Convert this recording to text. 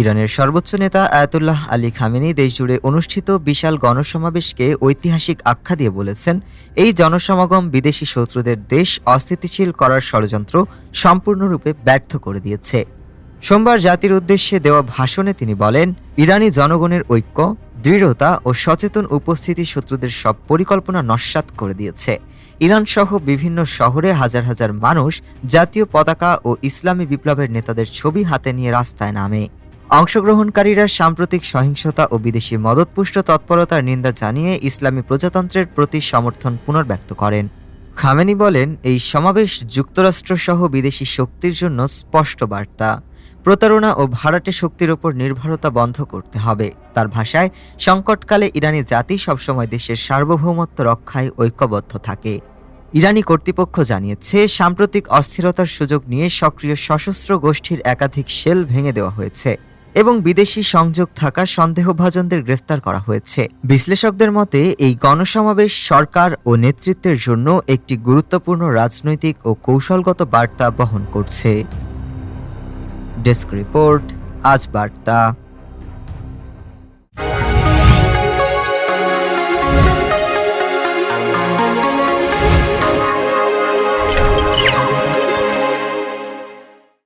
ইরানের সর্বোচ্চ নেতা আয়াতুল্লাহ আলী খামেনি দেশজুড়ে অনুষ্ঠিত বিশাল গণসমাবেশকে ঐতিহাসিক আখ্যা দিয়ে বলেছেন, এই জনসমাগম বিদেশি শত্রুদের দেশ অস্থিতিশীল করার ষড়যন্ত্র সম্পূর্ণরূপে ব্যর্থ করে দিয়েছে। সোমবার জাতির উদ্দেশ্যে দেওয়া ভাষণে তিনি বলেন, ইরানি জনগণের ঐক্য, দৃঢ়তা ও সচেতন উপস্থিতি শত্রুদের সব পরিকল্পনা নস্যাৎ করে দিয়েছে। ইরান সহ বিভিন্ন শহরে হাজার হাজার মানুষ জাতীয় পতাকা ও ইসলামী বিপ্লবের নেতাদের ছবি হাতে নিয়ে রাস্তায় নামে। অংশগ্রহণকারীরা সাম্প্রতিক সহিংসতা ও বিদেশি মদতপুষ্ট তৎপরতার নিন্দা জানিয়ে ইসলামী প্রজাতন্ত্রের প্রতি সমর্থন পুনর্ব্যক্ত করেন। খামেনি বলেন, এই সমাবেশ যুক্তরাষ্ট্রসহ বিদেশি শক্তির জন্য স্পষ্ট বার্তা। প্রতারণা ও ভাড়াটে শক্তির ওপর নির্ভরতা বন্ধ করতে হবে। তার ভাষায়, সংকটকালে ইরানি জাতি সবসময় দেশের সার্বভৌমত্ব রক্ষায় ঐক্যবদ্ধ থাকে। ইরানি কর্তৃপক্ষ জানিয়েছে, সাম্প্রতিক অস্থিরতার সুযোগ নিয়ে সক্রিয় সশস্ত্র গোষ্ঠীর একাধিক শেল ভেঙে দেওয়া হয়েছে। এবং বিদেশি সংযোগ থাকা সন্দেহভাজনদের গ্রেফতার করা হয়েছে। বিশ্লেষকদের মতে, এই গণসমাবেশ সরকার ও নেতৃত্বের জন্য একটি গুরুত্বপূর্ণ রাজনৈতিক ও কৌশলগত বার্তা বহন করছে। ডেস্ক রিপোর্ট, আজ বার্তা।